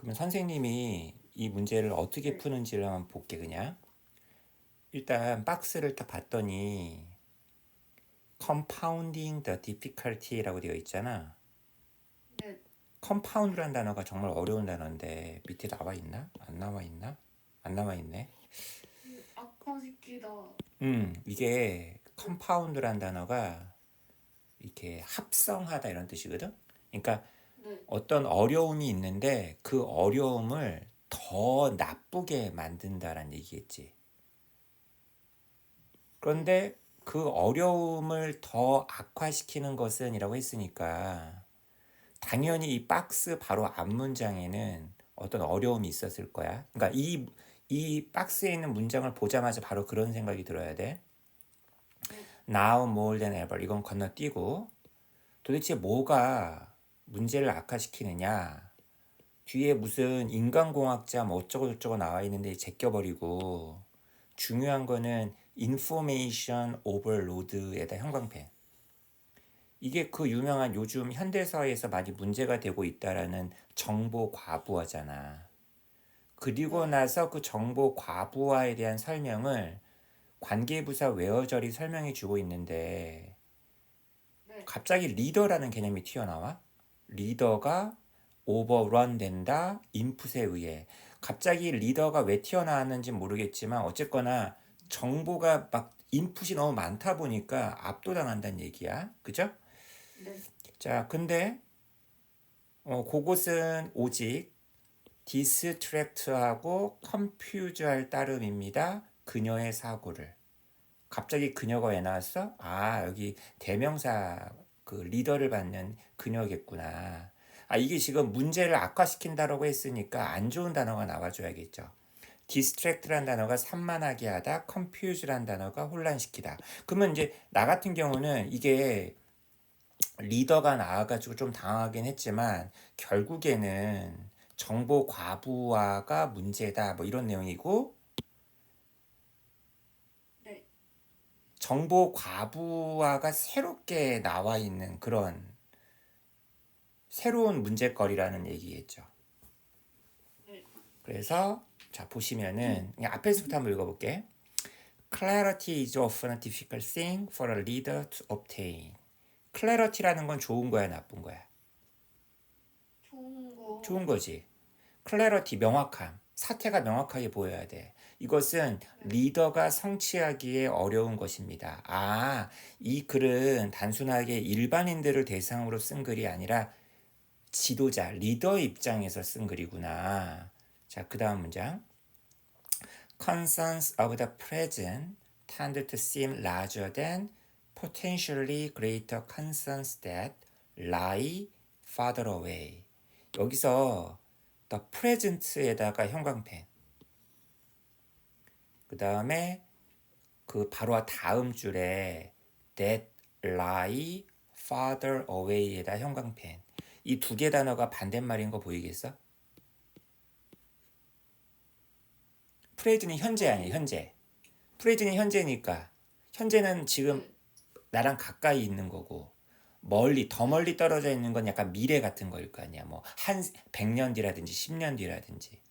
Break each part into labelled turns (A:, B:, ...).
A: 그러면 선생님이 이 문제를 어떻게
B: 네.
A: 푸는지를 한번 볼게 그냥. 일단 박스를 딱 봤더니 compounding the difficulty라고 되어 있잖아.
B: 네.
A: compound라는 단어가 정말 어려운 단어인데 밑에 나와 있나? 안 나와 있나? 안 나와 있네.
B: 악화시키다.
A: 음, 이게 compound라는 단어가 이렇게 합성하다 이런 뜻이거든. 그러니까
B: 네.
A: 어떤 어려움이 있는데 그 어려움을 더 나쁘게 만든다라는 얘기겠지. 그런데 그 어려움을 더 악화시키는 것은 이라고 했으니까 당연히 이 박스 바로 앞 문장에는 어떤 어려움이 있었을 거야. 그러니까 이, 이 박스에 있는 문장을 보자마자 바로 그런 생각이 들어야 돼. Now more than ever. 이건 건너뛰고 도대체 뭐가 문제를 악화시키느냐. 뒤에 무슨 인간공학자 뭐 어쩌고저쩌고 나와 있는데 제껴버리고 중요한 거는 information overload에다 형광펜. 이게 그 유명한 요즘 현대사회에서 많이 문제가 되고 있다라는 정보 과부하잖아. 그리고 나서 그 정보 과부하에 대한 설명을 관계부사 웨어절이 설명해 주고 있는데
B: 네.
A: 갑자기 리더라는 개념이 튀어나와. 리더가 오버런 된다. 인풋에 의해. 갑자기 리더가 왜 튀어나왔는지 모르겠지만 어쨌거나 정보가 막 인풋이 너무 많다 보니까 압도당한다는 얘기야. 그죠?
B: 네.
A: 자, 근데 어, 그것은 오직 디스트랙트하고 컴퓨즈할 따름입니다. 그녀의 사고를. 갑자기 그녀가 왜 나왔어? 아, 여기 대명사 그 리더를 받는 그녀겠구나. 아, 이게 지금 문제를 악화시킨다라고 했으니까 안 좋은 단어가 나와줘야겠죠. 디스트랙트란 단어가 산만하게 하다, 컨퓨즈란 단어가 혼란시키다. 그러면 이제 나 같은 경우는 이게 리더가 나와가지고 좀 당하긴 했지만 결국에는 정보 과부하가 문제다 뭐 이런 내용이고 정보 과부하가 새롭게 나와 있는 그런 새로운 문제거리라는 얘기겠죠.
B: 네.
A: 그래서 자 보시면은 앞에서부터 한번 읽어볼게. Clarity is often a difficult thing for a leader to obtain. Clarity라는 건 좋은 거야, 나쁜 거야?
B: 좋은 거.
A: 좋은 거지. Clarity 명확함. 사태가 명확하게 보여야 돼. 이것은 리더가 성취하기에 어려운 것입니다. 아, 이 글은 단순하게 일반인들을 대상으로 쓴 글이 아니라 지도자, 리더 입장에서 쓴 글이구나. 자, 그 다음 문장. Concerns of the present tend to seem larger than potentially greater concerns that lie farther away. 여기서 the present에다가 형광펜. 그 다음에 그 바로 다음 줄에 that lie farther away에다 형광펜. 이 두 개 단어가 반대말인 거 보이겠어? 프레즈는 현재 아니에요, 현재. 프레즈는 현재니까. 현재는 지금 나랑 가까이 있는 거고, 멀리, 더 멀리 떨어져 있는 건 약간 미래 같은 거일 거 아니야. 뭐, 한 100년 뒤라든지 10년 뒤라든지.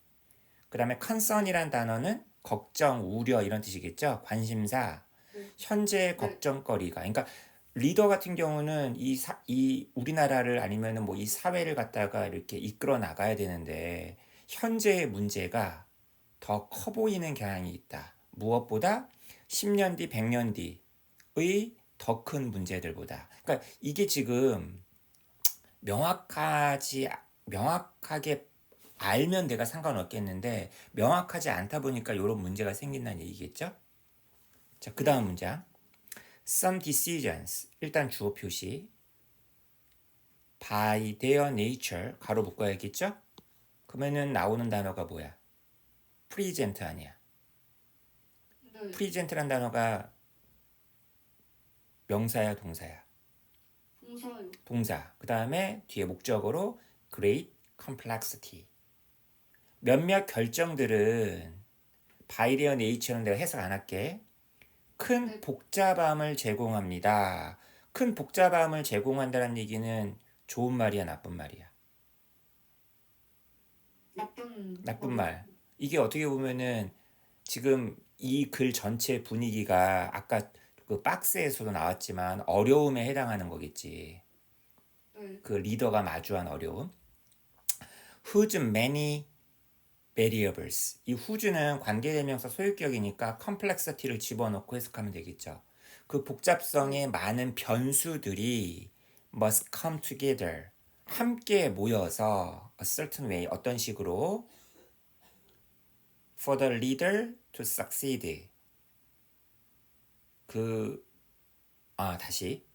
A: 그 다음에 concern이란 단어는 걱정, 우려 이런 뜻이겠죠? 관심사.
B: 네.
A: 현재의 걱정거리가. 그러니까 리더 같은 경우는 이, 사, 이 우리나라를 아니면은 뭐 이 사회를 갖다가 이렇게 이끌어 나가야 되는데 현재의 문제가 더 커 보이는 경향이 있다. 무엇보다 10년 뒤, 100년 뒤의 더 큰 문제들보다. 그러니까 이게 지금 명확하지 명확하게 알면 내가 상관없겠는데 명확하지 않다 보니까 이런 문제가 생긴다는 얘기겠죠? 자, 그 다음 문장. Some decisions. 일단 주어 표시. By their nature. 가로 묶어야겠죠? 그러면은 나오는 단어가 뭐야? present 아니야.
B: 네.
A: present란 단어가 명사야, 동사야?
B: 동사요.
A: 동사. 그 다음에 뒤에 목적어로 great complexity. 몇몇 결정들은 their nature는 내가 해석 안 할게. 큰
B: 네.
A: 복잡함을 제공합니다. 큰 복잡함을 제공한다는 얘기는 좋은 말이야, 나쁜 말이야?
B: 나쁜
A: 나쁜 말. 이게 어떻게 보면은 지금 이 글 전체 분위기가 아까 그 박스에서도 나왔지만 어려움에 해당하는 거겠지.
B: 네.
A: 그 리더가 마주한 어려움. whose many variables. 이 whose는 관계대명사 소유격이니까 complexity를 집어넣고 해석하면 되겠죠. 그 복잡성의 많은 변수들이 must come together. 함께 모여서 a certain way 어떤 식으로 for the leader to succeed. 그, 아, 다시.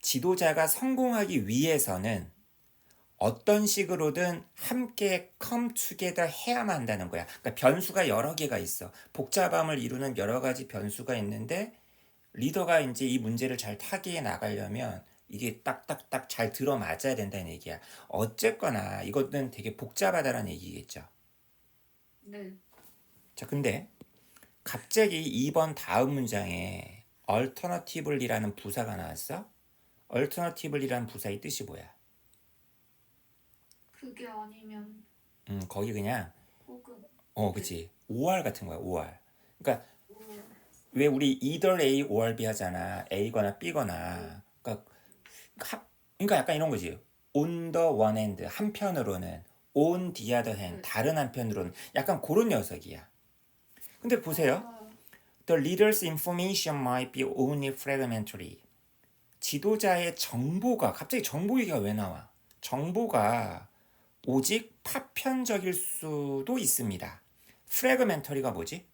A: 지도자가 성공하기 위해서는 어떤 식으로든 함께 come together 해야만 한다는 거야. 그러니까 변수가 여러 개가 있어. 복잡함을 이루는 여러 가지 변수가 있는데 리더가 이제 이 문제를 잘 타개해 나가려면 이게 딱딱딱 잘 들어맞아야 된다는 얘기야. 어쨌거나 이것은 되게 복잡하다는 얘기겠죠.
B: 네.
A: 자, 근데 갑자기 2번 다음 문장에 alternatively라는 부사가 나왔어. alternatively라는 부사의 뜻이 뭐야?
B: 그게 아니면
A: 음, 거기 그냥
B: 혹은
A: 어, 그치. OR 같은 거야, OR. 그러니까 뭐왜 우리 either A or B 하잖아. A거나 B거나. 그러니까 합, 그러니까 약간 이런 거지. on the one hand 한편으로는 on the other hand 다른 한편으로는 약간 그런 녀석이야. 근데 보세요.
B: 아,
A: The leader's information might be only fragmentary. 지도자의 정보가 갑자기 정보 얘기가 왜 나와? 정보가 오직 파편적일 수도 있습니다. fragmentary가 뭐지?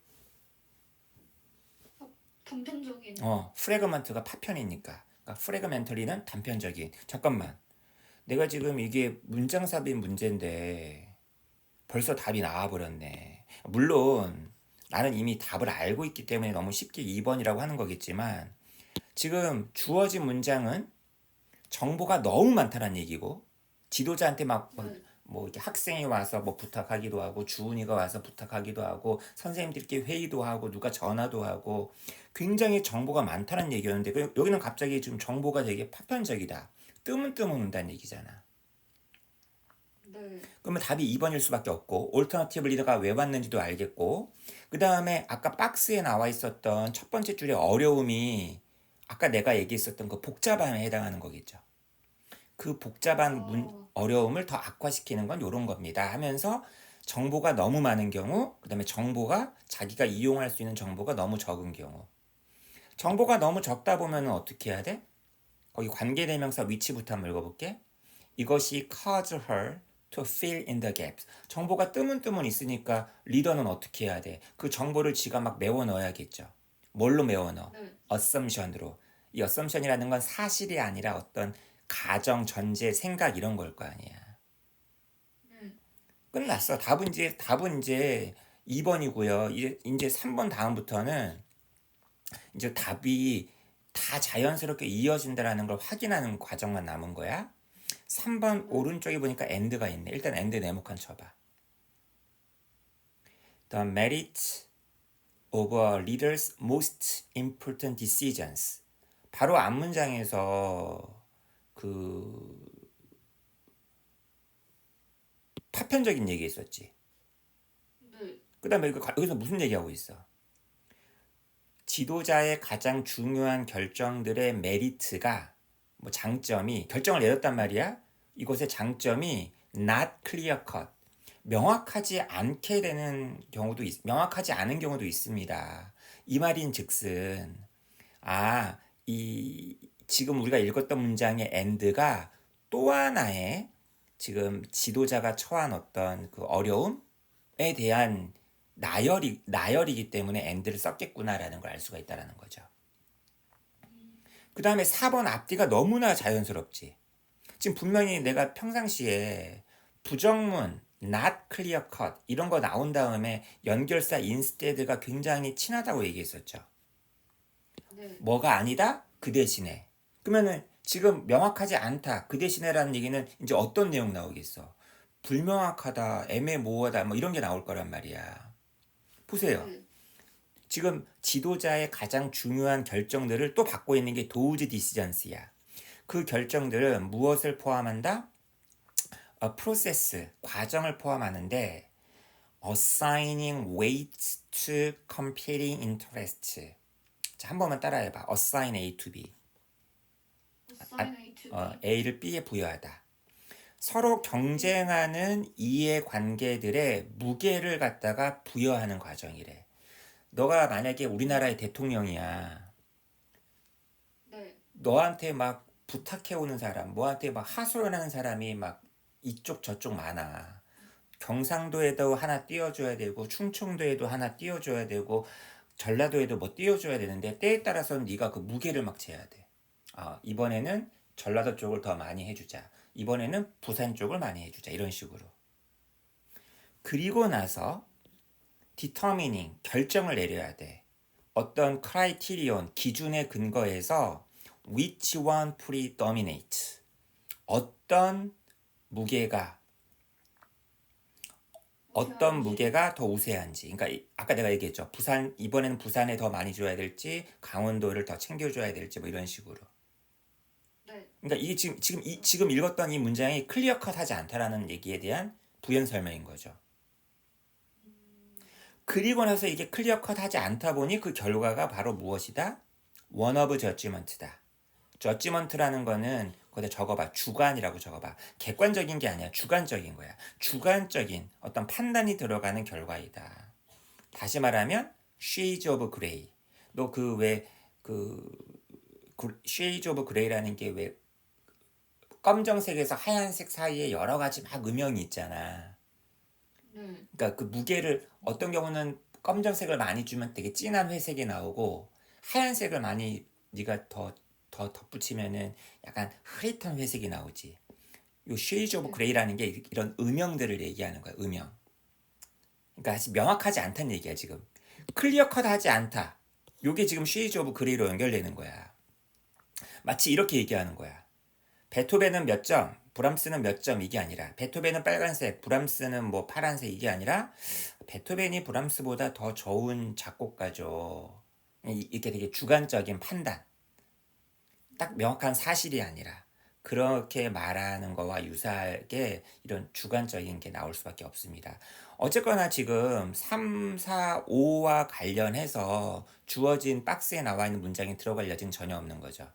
B: 단편적인
A: 어, fragment가 파편이니까. 그러니까 fragmentary는 단편적인. 잠깐만. 내가 지금 이게 문장 삽입 문제인데 벌써 답이 나와 버렸네. 물론 나는 이미 답을 알고 있기 때문에 너무 쉽게 2번이라고 하는 거겠지만 지금 주어진 문장은 정보가 너무 많다는 얘기고 지도자한테 막 뭐,
B: 네.
A: 뭐 이렇게 학생이 와서 뭐 부탁하기도 하고 주은이가 와서 부탁하기도 하고 선생님들끼리 회의도 하고 누가 전화도 하고 굉장히 정보가 많다는 얘기였는데 그- 여기는 갑자기 지금 정보가 되게 파편적이다. 뜨문뜨문 온다는 얘기잖아.
B: 네.
A: 그러면 답이 2번일 수밖에 없고 올터너티브 리더가 왜 왔는지도 알겠고 그 다음에 아까 박스에 나와 있었던 첫 번째 줄의 어려움이 아까 내가 얘기했었던 그 복잡함에 해당하는 거겠죠. 그 복잡한 문,
B: 어.
A: 어려움을 더 악화시키는 건 이런 겁니다 하면서 정보가 너무 많은 경우 그 다음에 정보가 자기가 이용할 수 있는 정보가 너무 적은 경우 정보가 너무 적다 보면 어떻게 해야 돼? 거기 관계대명사 위치부터 한번 읽어볼게. 이것이 cause her to fill in the gaps. 정보가 뜨문뜨문 있으니까 리더는 어떻게 해야 돼? 그 정보를 지가 막 메워 넣어야겠죠. 뭘로 메워 넣어?
B: 네.
A: assumption으로. 이 assumption이라는 건 사실이 아니라 어떤 가정, 전제, 생각 이런 걸 거 아니야.
B: 네.
A: 끝났어. 답은 이제 답은 이제 2번이고요. 이제 이제 3번 다음부터는 이제 답이 다 자연스럽게 이어진다라는 걸 확인하는 과정만 남은 거야. 3번 오른쪽에 보니까 end가 있네. 일단 end 네모칸 쳐봐. The merit of a leader's most important decisions. 바로 앞 문장에서 그 파편적인 얘기 했었지.
B: 네.
A: 그 다음에 여기서 무슨 얘기하고 있어? 지도자의 가장 중요한 결정들의 메리트가 뭐 장점이 결정을 내렸단 말이야. 이것의 장점이 not clear cut. 명확하지 않게 되는 경우도 있, 명확하지 않은 경우도 있습니다. 이 말인 즉슨 아, 이 지금 우리가 읽었던 문장의 end가 또 하나의 지금 지도자가 처한 어떤 그 어려움에 대한 나열이 나열이기 때문에 end를 썼겠구나라는 걸 알 수가 있다라는 거죠. 그 다음에 4번 앞뒤가 너무나 자연스럽지. 지금 분명히 내가 평상시에 부정문, not clear cut 이런 거 나온 다음에 연결사 instead가 굉장히 친하다고 얘기했었죠.
B: 네.
A: 뭐가 아니다? 그 대신에. 그러면은 지금 명확하지 않다. 그 대신에라는 얘기는 이제 어떤 내용 나오겠어? 불명확하다, 애매모호하다, 뭐 이런 게 나올 거란 말이야. 보세요.
B: 네.
A: 지금 지도자의 가장 중요한 결정들을 또 받고 있는 게 도우즈 디시전스야. 그 결정들은 무엇을 포함한다? a process 과정을 포함하는데 assigning weight to competing interests. 자, 한 번만 따라해봐. assign A to B.
B: B.
A: 어, A를 B에 부여하다. 서로 경쟁하는 이해 관계들의 무게를 갖다가 부여하는 과정이래. 너가 만약에 우리나라의 대통령이야.
B: 네.
A: 너한테 막 부탁해 오는 사람, 뭐한테 막 하소연하는 사람이 막 이쪽 저쪽 많아. 경상도에도 하나 띄워줘야 되고 충청도에도 하나 띄워줘야 되고 전라도에도 뭐 띄워줘야 되는데 때에 따라서는 네가 그 무게를 막 재야 돼. 아 이번에는 전라도 쪽을 더 많이 해주자. 이번에는 부산 쪽을 많이 해주자. 이런 식으로. 그리고 나서 determining 결정을 내려야 돼. 어떤 criterion 기준에 근거해서 which one predominate 어떤 무게가 어떤. 무게가 더 우세한지. 그러니까 이- 아까 내가 얘기했죠. 부산 이번에는 부산에 더 많이 줘야 될지 강원도를 더 챙겨 줘야 될지 뭐 이런 식으로.
B: 네.
A: 그러니까 이게 지금 지금 이 지금 읽었던 이 문장이 클리어컷하지 않다라는 얘기에 대한 부연 설명인 거죠. 그리고 나서 이게 클리어컷하지 않다 보니 그 결과가 바로 무엇이다? one of judgment다. judgment라는 거는 거기다 적어봐. 주관이라고 적어봐. 객관적인 게 아니야. 주관적인 거야. 주관적인 어떤 판단이 들어가는 결과이다. 다시 말하면 shades of gray. 너 그 왜 그 shades of gray라는 게 왜 검정색에서 하얀색 사이에 여러 가지 막 음영이 있잖아.
B: 네.
A: 그러니까 그 무게를 어떤 경우는 검정색을 많이 주면 되게 진한 회색이 나오고 하얀색을 많이 네가 더 더 덧붙이면은 약간 흐릿한 회색이 나오지. 요 쉐이즈 오브 그레이라는 게 이런 음영들을 얘기하는 거야. 음영. 그러니까 아직 명확하지 않다는 얘기야 지금. 클리어컷하지 않다. 요게 지금 쉐이즈 오브 그레이로 연결되는 거야. 마치 이렇게 얘기하는 거야. 베토벤은 몇 점, 브람스는 몇 점 이게 아니라 베토벤은 빨간색, 브람스는 뭐 파란색 이게 아니라 베토벤이 브람스보다 더 좋은 작곡가죠. 이- 이렇게 되게 주관적인 판단. 딱 명확한 사실이 아니라 그렇게 말하는 거와 유사하게 이런 주관적인 게 나올 수밖에 없습니다. 어쨌거나 지금 3, 4, 5와 관련해서 주어진 박스에 나와 있는 문장이 들어갈 여지는 전혀 없는 거죠.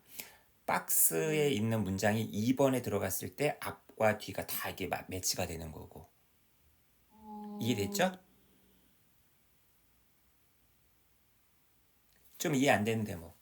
A: 박스에 있는 문장이 2번에 들어갔을 때 앞과 뒤가 다 이게 마- 매치가 되는 거고.
B: 어...
A: 이해됐죠? 좀 이해 안 되는 대목.